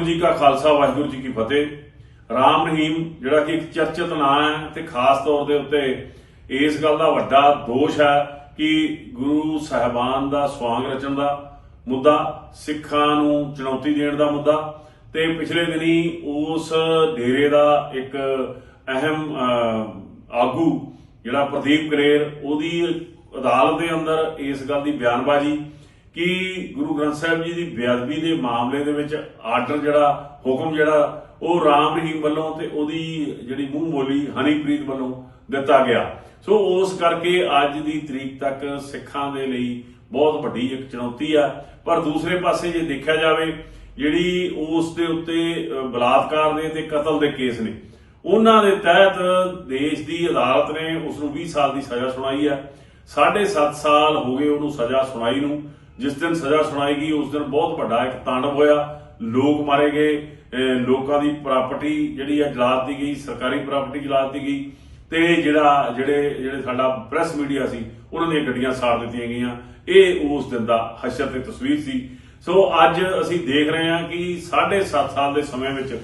ਵਾਹਿਗੁਰੂ ਜੀ ਕਾ ਖਾਲਸਾ ਵਾਹਿਗੁਰੂ ਜੀ ਕੀ ਫਤਿਹ। ਰਾਮ ਰਹੀਮ ਜਿਹੜਾ ਕਿ ਇੱਕ ਚਰਚਿਤ ਨਾਂ ਹੈ ਤੇ ਖਾਸ ਤੌਰ ਦੇ ਉੱਤੇ ਇਸ ਗੱਲ ਦਾ ਵੱਡਾ ਦੋਸ਼ ਹੈ ਕਿ ਗੁਰੂ ਸਾਹਿਬਾਨ ਦਾ ਸਵਾਂਗ ਰਚਣ ਦਾ ਮੁੱਦਾ ਸਿੱਖਾਂ ਨੂੰ ਚੁਣੌਤੀ ਦੇਣ ਦਾ ਮੁੱਦਾ ਤੇ ਪਿਛਲੇ ਦਿਨੀ ਉਸ ਡੇਰੇ ਦਾ ਇੱਕ ਅਹਿਮ ਅਹ, ਆਗੂ ਜਿਹੜਾ ਪ੍ਰਦੀਪ ਕਰੇਰ ਉਹਦੀ ਅਦਾਲਤ ਦੇ ਅੰਦਰ ਇਸ ਗੱਲ ਦੀ ਬਿਆਨਬਾਜ਼ੀ ਕਿ ਗੁਰੂ ਗ੍ਰੰਥ ਸਾਹਿਬ ਜੀ ਦੀ ਬੇਅਦਬੀ ਦੇ ਮਾਮਲੇ ਦੇ ਵਿੱਚ ਆਰਡਰ ਜਿਹੜਾ, ਹੁਕਮ ਜਿਹੜਾ, ਉਹ ਰਾਮ ਰਹੀਮ ਵੱਲੋਂ ਤੇ ਉਹਦੀ ਜਿਹੜੀ ਮੂੰਹ ਬੋਲੀ ਹਨੀਪ੍ਰੀਤ ਵੱਲੋਂ ਦਿੱਤਾ ਗਿਆ। ਸੋ ਉਸ ਕਰਕੇ ਅੱਜ ਦੀ ਤਰੀਕ ਤੱਕ ਸਿੱਖਾਂ ਦੇ ਲਈ ਬਹੁਤ ਵੱਡੀ ਇੱਕ ਚੁਣੌਤੀ ਆ। ਪਰ ਦੂਸਰੇ ਪਾਸੇ ਜੇ ਦੇਖਿਆ ਜਾਵੇ, ਜਿਹੜੀ ਉਸ ਦੇ ਉੱਤੇ ਬਲਾਤਕਾਰ ਦੇ ਤੇ ਕਤਲ ਦੇ ਕੇਸ ਨੇ, ਉਹਨਾਂ ਦੇ ਤਹਿਤ ਦੇਸ਼ ਦੀ ਅਦਾਲਤ ਨੇ ਉਸ ਨੂੰ 20 ਸਾਲ ਦੀ ਸਜ਼ਾ ਸੁਣਾਈ ਹੈ 7.5 ਸਾਲ ਹੋ ਗਏ ਉਹਨੂੰ ਸਜ਼ਾ ਸੁਣਾਈ ਨੂੰ। ਜਿਸ ਦਿਨ ਸਜ਼ਾ ਸੁਣਾਈ ਗਈ, ਉਸ ਦਿਨ ਬਹੁਤ ਵੱਡਾ ਇੱਕ ਤਾਂਡਵ ਹੋਇਆ। ਲੋਕ ਮਾਰੇ ਗਏ ਲੋਕਾਂ ਦੀ ਪ੍ਰਾਪਰਟੀ ਜਿਹੜੀ ਹੈ ਜਲਾ ਦਿੱਤੀ ਗਈ, ਸਰਕਾਰੀ ਪ੍ਰਾਪਰਟੀ ਜਲਾ ਦਿੱਤੀ ਗਈ। ਤੇ ਜਿਹੜਾ, ਜਿਹੜੇ ਜਿਹੜੇ ਸਾਡਾ ਪ੍ਰੈਸ ਮੀਡੀਆ ਸੀ, ਉਹਨਾਂ ਦੀਆਂ ਗੱਡੀਆਂ ਸਾੜ ਦਿੱਤੀਆਂ ਗਈਆਂ। ਇਹ ਉਸ ਦਿਨ ਦਾ ਹਸ਼ਰ ਤੇ ਤਸਵੀਰ ਸੀ। ਸੋ ਅੱਜ ਅਸੀਂ ਦੇਖ ਰਹੇ ਹਾਂ ਕਿ 7.5 ਸਾਲ ਦੇ ਸਮੇਂ ਵਿੱਚ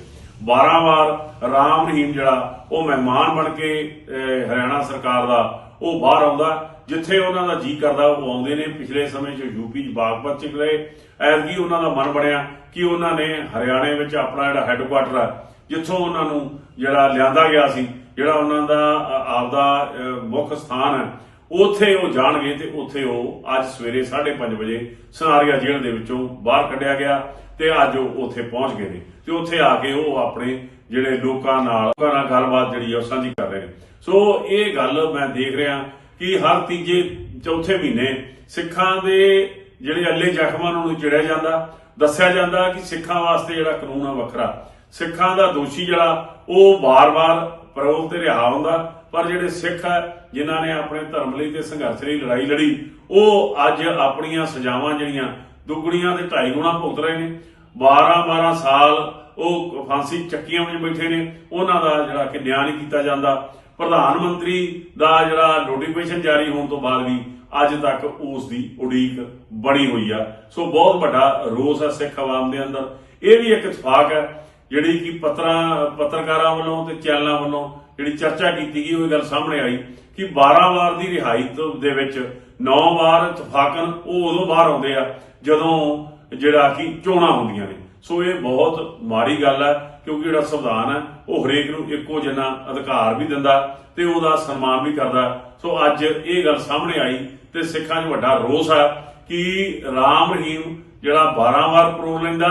12 ਵਾਰ ਰਾਮ ਰਹੀਮ ਜਿਹੜਾ, ਉਹ ਮਹਿਮਾਨ ਬਣ ਕੇ ਹਰਿਆਣਾ ਸਰਕਾਰ ਦਾ ਉਹ ਬਾਹਰ ਆਉਂਦਾ, ਜਿੱਥੇ ਉਹਨਾਂ ਦਾ ਜੀ ਕਰਦਾ, ਉਹ ਆਉਂਦੇ ਨੇ। ਪਿਛਲੇ ਸਮੇਂ 'ਚ ਯੂਪੀ 'ਚ ਬਾਗਪਤ 'ਚ ਗਏ ਐਤਕੀ ਉਹਨਾਂ ਦਾ ਮਨ ਬਣਿਆ ਕਿ ਉਹਨਾਂ ਨੇ ਹਰਿਆਣੇ ਵਿੱਚ ਆਪਣਾ ਜਿਹੜਾ ਹੈੱਡਕੁਆਟਰ ਹੈ ਜਿੱਥੋਂ ਉਹਨਾਂ ਨੂੰ ਜਿਹੜਾ ਲਿਆਂਦਾ ਗਿਆ ਸੀ, ਜਿਹੜਾ ਉਹਨਾਂ ਦਾ ਆਪਦਾ ਮੁੱਖ ਸਥਾਨ ਹੈ ਉੱਥੇ ਉਹ ਜਾਣਗੇ ਤੇ ਉੱਥੇ ਉਹ ਅੱਜ ਸਵੇਰੇ 5:30 ਵਜੇ ਸਨਾਰੀਆ ਜੇਲ੍ਹ ਦੇ ਵਿੱਚੋਂ ਬਾਹਰ ਕੱਢਿਆ ਗਿਆ ਤੇ ਅੱਜ ਉਹ ਉੱਥੇ ਪਹੁੰਚ ਗਏ ਨੇ। ਤੇ ਉੱਥੇ ਆ ਕੇ ਉਹ ਆਪਣੇ ਜਿਹੜੇ ਲੋਕਾਂ ਨਾਲ ਲੋਕਾਂ ਨਾਲ ਗੱਲਬਾਤ ਜਿਹੜੀ ਆ ਸਾਂਝੀ ਕਰ ਰਹੇ ਨੇ। ਸੋ ਇਹ ਗੱਲ ਮੈਂ ਦੇਖ ਰਿਹਾ ਕਿ ਹਰ ਤੀਜੇ ਚੌਥੇ ਮਹੀਨੇ ਸਿੱਖਾਂ ਦੇ ਜਿਹੜੇ ਅੱਲੇ ਜ਼ਖਮਾਂ ਨੂੰ ਚਿੜਿਆ ਜਾਂਦਾ। ਦੱਸਿਆ ਜਾਂਦਾ ਕਿ ਸਿੱਖਾਂ ਵਾਸਤੇ ਜਿਹੜਾ ਕਾਨੂੰਨ ਆ ਵੱਖਰਾ। ਸਿੱਖਾਂ ਦਾ ਦੋਸ਼ੀ ਜਿਹੜਾ, ਉਹ ਵਾਰ-ਵਾਰ ਪਰੋਲ ਤੇ ਰਿਹਾ ਹੁੰਦਾ। ਪਰ ਜਿਹੜੇ ਸਿੱਖ ਆ, ਜਿਨ੍ਹਾਂ ਨੇ ਆਪਣੇ ਧਰਮ ਲਈ ਤੇ ਸੰਘਰਸ਼ ਲਈ ਲੜਾਈ ਲੜੀ, ਉਹ ਅੱਜ ਆਪਣੀਆਂ ਸਜ਼ਾਵਾਂ ਜਿਹੜੀਆਂ ਦੁੱਗਣੀਆਂ ਤੇ ਢਾਈ ਗੁਣਾ ਭੁਗਤ ਰਹੇ ਨੇ। 12-12 ਸਾਲ ਉਹ ਫਾਂਸੀ ਚੱਕੀਆਂ ਵਿੱਚ ਬੈਠੇ ਨੇ। ਉਹਨਾਂ ਦਾ ਜਿਹੜਾ ਕਿ ਨਿਆਂ ਨਹੀਂ ਕੀਤਾ ਜਾਂਦਾ। ਪ੍ਰਧਾਨ ਮੰਤਰੀ ਦਾ ਜਿਹੜਾ ਨੋਟੀਫਿਕੇਸ਼ਨ ਜਾਰੀ ਹੋਣ ਤੋਂ ਬਾਅਦ ਵੀ ਅੱਜ ਤੱਕ ਉਸ ਦੀ ਉਡੀਕ ਬਣੀ ਹੋਈ ਆ। ਸੋ ਬਹੁਤ ਵੱਡਾ ਰੋਸ ਹੈ ਸਿੱਖ ਆਵਾਮ ਦੇ ਅੰਦਰ। ਇਹ ਵੀ ਇੱਕ ਇਤਫਾਕ ਹੈ ਜਿਹੜੀ ਕਿ ਪੱਤਰਾਂ, ਪੱਤਰਕਾਰਾਂ ਵੱਲੋਂ ਤੇ ਚੈਨਲਾਂ ਵੱਲੋਂ ਜਿਹੜੀ ਚਰਚਾ ਕੀਤੀ ਗਈ, ਉਹ ਇਹ ਗੱਲ ਸਾਹਮਣੇ ਆਈ ਕਿ 12 ਵਾਰ ਦੀ ਰਿਹਾਈ ਦੇ ਵਿੱਚ 9 ਵਾਰ ਇਤਫਾਕਨ ਉਹ ਉਦੋਂ ਬਾਹਰ ਆਉਂਦੇ ਆ, ਜਦੋਂ ਜਿਹੜਾ ਕਿ ਚੋਣਾਂ ਹੁੰਦੀਆਂ ਨੇ। ਸੋ ਇਹ ਬਹੁਤ ਮਾੜੀ ਗੱਲ ਹੈ ਕਿਉਂਕਿ ਜਿਹੜਾ ਸੰਵਿਧਾਨ ਹੈ ਉਹ ਹਰੇਕ ਨੂੰ ਇੱਕੋ ਜਿਹਾ ਅਧਿਕਾਰ ਵੀ ਦਿੰਦਾ ਤੇ ਉਹਦਾ ਸਨਮਾਨ ਵੀ ਕਰਦਾ। ਸੋ ਅੱਜ ਇਹ ਗੱਲ ਸਾਹਮਣੇ ਆਈ ਤੇ ਸਿੱਖਾਂ 'ਚ ਵੱਡਾ ਰੋਸ ਹੈ ਕਿ ਰਾਮ ਰਹੀਮ ਜਿਹੜਾ 12 ਵਾਰ ਪਰੋਲ ਲੈਂਦਾ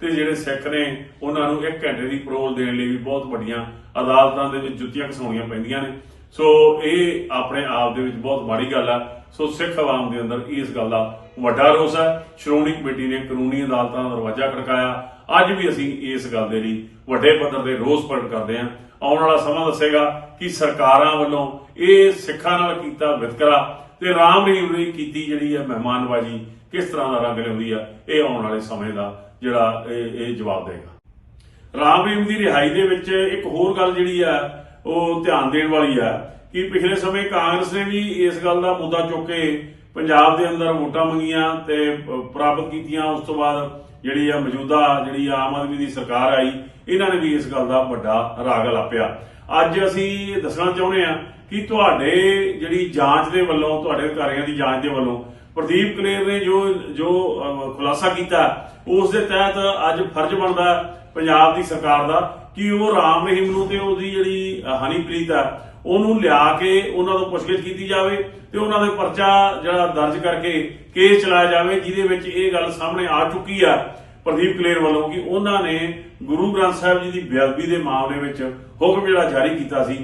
ਤੇ ਜਿਹੜੇ ਸਿੱਖ ਨੇ, ਉਹਨਾਂ ਨੂੰ 1 ਘੰਟੇ ਦੀ ਪਰੋਲ ਦੇਣ ਲਈ ਵੀ ਬਹੁਤ ਵੱਡੀਆਂ ਅਦਾਲਤਾਂ ਦੇ ਵਿੱਚ ਜੁੱਤੀਆਂ ਘਸਾਉਣੀਆਂ ਪੈਂਦੀਆਂ ਨੇ। ਸੋ ਇਹ ਆਪਣੇ ਆਪ ਦੇ ਵਿੱਚ ਬਹੁਤ ਮਾੜੀ ਗੱਲ ਆ। ਸੋ ਸਿੱਖ ਆਵਾਮ ਦੇ ਅੰਦਰ ਇਸ ਗੱਲ ਦਾ ਵੱਡਾ ਰੋਸ ਹੈ ਸ਼੍ਰੋਮਣੀ ਕਮੇਟੀ ਨੇ ਕਾਨੂੰਨੀ ਅਦਾਲਤਾਂ ਦਾ ਦਰਵਾਜ਼ਾ ਖੜਕਾਇਆ। ਅੱਜ ਵੀ ਅਸੀਂ ਇਸ ਗੱਲ ਦੇ ਲਈ ਵੱਡੇ ਪੱਧਰ ਤੇ ਰੋਸ ਪ੍ਰਗਟ ਕਰਦੇ ਹਾਂ। ਆਉਣ ਵਾਲਾ ਸਮਾਂ ਦੱਸੇਗਾ ਕਿ ਸਰਕਾਰਾਂ ਵੱਲੋਂ ਇਹ ਸਿੱਖਾਂ ਨਾਲ ਕੀਤਾ ਵਿਤਕਰਾ ਤੇ ਰਾਮ ਰਹੀਮ ਨੇ ਕੀਤੀ ਜਿਹੜੀ ਹੈ ਮਹਿਮਾਨਬਾਜ਼ੀ ਕਿਸ ਤਰ੍ਹਾਂ ਦਾ ਰੰਗ ਲਿਆਉਂਦੀ ਆ, ਇਹ ਆਉਣ ਵਾਲੇ ਸਮੇਂ ਦਾ ਜਿਹੜਾ ਇਹ ਇਹ ਜਵਾਬ ਦੇਗਾ। ਰਾਮ ਰਹੀਮ ਦੀ ਰਿਹਾਈ ਦੇ ਵਿੱਚ ਇੱਕ ਹੋਰ ਗੱਲ ਜਿਹੜੀ ਆ, ਉਹ ਧਿਆਨ ਦੇਣ ਵਾਲੀ ਆ ਕਿ ਪਿਛਲੇ ਸਮੇਂ ਕਾਂਗਰਸ ਨੇ ਵੀ ਇਸ ਗੱਲ ਦਾ ਮੁੱਦਾ ਚੁੱਕ ਕੇ ਪੰਜਾਬ ਦੇ ਅੰਦਰ ਵੋਟਾਂ ਮੰਗੀਆਂ ਤੇ ਪ੍ਰਾਪਤ ਕੀਤੀਆਂ। ਉਸ ਤੋਂ ਬਾਅਦ ਜਿਹੜੀ ਆ ਮੌਜੂਦਾ ਜਿਹੜੀ ਆਮ ਆਦਮੀ ਦੀ ਸਰਕਾਰ ਆਈ, ਇਹਨਾਂ ਨੇ ਵੀ ਇਸ ਗੱਲ ਦਾ ਵੱਡਾ ਰਾਗ ਲਾਪਿਆ। ਅੱਜ ਅਸੀਂ ਦੱਸਣਾ ਚਾਹੁੰਦੇ ਆ ਕਿ ਤੁਹਾਡੇ ਜਿਹੜੀ ਜਾਂਚ ਦੇ ਵੱਲੋਂ, ਤੁਹਾਡੇ ਅਧਿਕਾਰੀਆਂ ਦੀ ਜਾਂਚ ਦੇ ਵੱਲੋਂ ਪ੍ਰਦੀਪ ਕਲੇਰ ਨੇ ਜੋ ਜੋ ਖੁਲਾਸਾ ਕੀਤਾ, ਉਸ ਦੇ ਤਹਿਤ ਅੱਜ ਫਰਜ਼ ਬਣਦਾ ਪੰਜਾਬ ਦੀ ਸਰਕਾਰ ਦਾ ਕਿ ਉਹ ਰਾਮ ਰਹੀਮ ਨੂੰ ਤੇ ਉਹਦੀ ਜਿਹੜੀ ਹਨੀਪ੍ਰੀਤ ਆ, ਉਹਨੂੰ ਲਿਆ ਕੇ ਉਹਨਾਂ ਤੋਂ ਪੁੱਛਗਿੱਛ ਕੀਤੀ ਜਾਵੇ ਤੇ ਉਹਨਾਂ ਦੇ ਪਰਚਾ ਜਿਹੜਾ ਦਰਜ ਕਰਕੇ ਕੇਸ ਚਲਾਇਆ ਜਾਵੇ, ਜਿਹਦੇ ਵਿੱਚ ਇਹ ਗੱਲ ਸਾਹਮਣੇ ਆ ਚੁੱਕੀ ਆ ਪ੍ਰਦੀਪ ਕਲੇਰ ਵੱਲੋਂ ਕਿ ਉਹਨਾਂ ਨੇ ਗੁਰੂ ਗ੍ਰੰਥ ਸਾਹਿਬ ਜੀ ਦੀ ਬੇਅਦਬੀ ਦੇ ਮਾਮਲੇ ਵਿੱਚ ਹੁਕਮ ਜਿਹੜਾ ਜਾਰੀ ਕੀਤਾ ਸੀ।